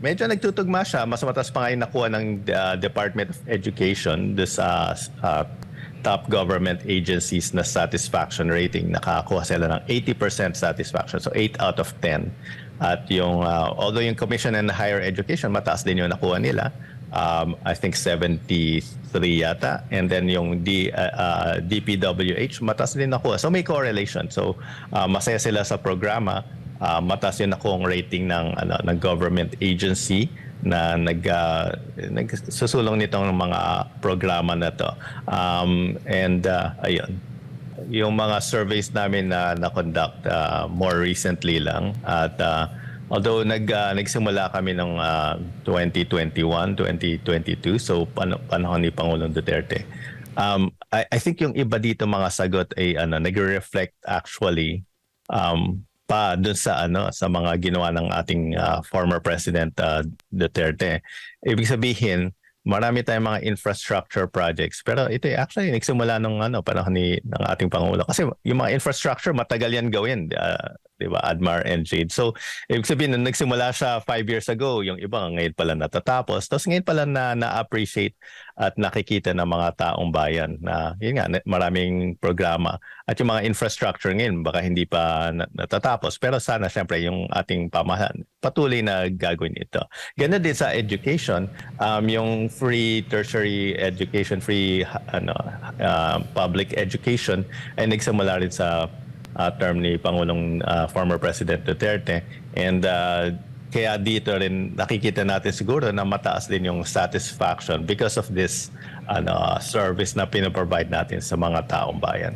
medyo nagtutugma siya. Mas mataas pa nga yung nakuha ng uh, Department of Education do sa uh, top government agencies na satisfaction rating. Nakakuha sila ng 80% satisfaction. So 8 out of 10. At yung, uh, although yung Commission on Higher Education, mataas din yung nakuha nila. Um, I think 73 yata. And then yung D, uh, uh, DPWH, mataas din nakuha. So may correlation. So uh, masaya sila sa programa uh, mataas yung nakuha rating ng ano ng government agency na nag uh, nagsusulong nitong mga programa na to. Um, and uh, ayun. Yung mga surveys namin na na-conduct uh, more recently lang at uh, although nag uh, nagsimula kami ng uh, 2021, 2022 so pan- panahon ni Pangulong Duterte. Um, I, I think yung iba dito mga sagot ay ano nagre-reflect actually um, pa dun sa ano sa mga ginawa ng ating uh, former president uh, Duterte. Ibig sabihin, marami tayong mga infrastructure projects. Pero ito actually nagsimula nung ano panahon ni ng ating pangulo. Kasi yung mga infrastructure matagal yan gawin. Uh, 'di ba? Admar and Jade. So ibig sabihin nung nagsimula siya five years ago yung iba ngayon pala natatapos. Tapos ngayon pala na na-appreciate at nakikita ng mga taong bayan na yun nga maraming programa at yung mga infrastructure ngayon baka hindi pa na- natatapos. Pero sana syempre yung ating pamahalaan patuloy na gagawin ito. Ganun din sa education, um, yung free tertiary education, free ano, uh, public education ay nagsimula rin sa uh, term ni Pangulong uh, former President Duterte. And uh, kaya dito rin nakikita natin siguro na mataas din yung satisfaction because of this ano, service na pinoprovide natin sa mga taong bayan.